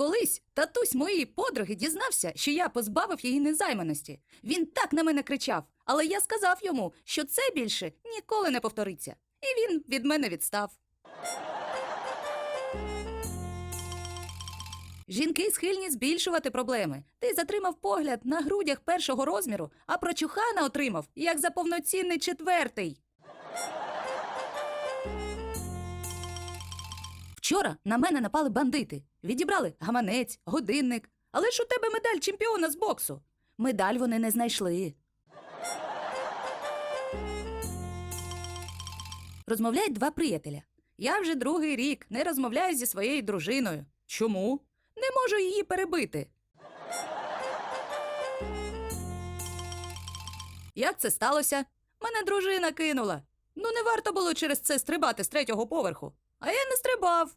колись татусь моєї подруги дізнався, що я позбавив її незайманості. Він так на мене кричав, але я сказав йому, що це більше ніколи не повториться. І він від мене відстав. Жінки схильні збільшувати проблеми. Ти затримав погляд на грудях першого розміру, а про чухана отримав, як за повноцінний четвертий. Вчора на мене напали бандити. Відібрали гаманець, годинник. Але ж у тебе медаль чемпіона з боксу. Медаль вони не знайшли. Розмовляють два приятеля. Я вже другий рік не розмовляю зі своєю дружиною. Чому? Не можу її перебити. Як це сталося? Мене дружина кинула. Ну, не варто було через це стрибати з третього поверху. А я не стрибав.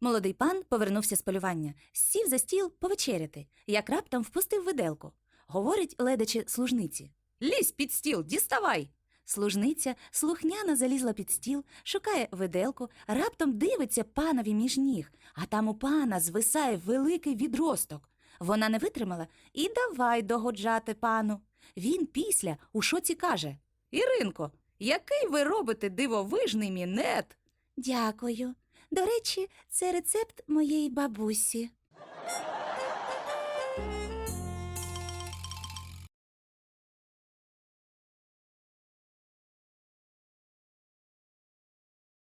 Молодий пан повернувся з полювання, сів за стіл повечеряти, як раптом впустив виделку. Говорить, ледачи служниці. Лізь під стіл, діставай. Служниця слухняно залізла під стіл, шукає виделку, раптом дивиться панові між ніг, а там у пана звисає великий відросток. Вона не витримала і давай догоджати пану. Він після у шоці каже Іринко, який ви робите дивовижний мінет? Дякую. До речі, це рецепт моєї бабусі.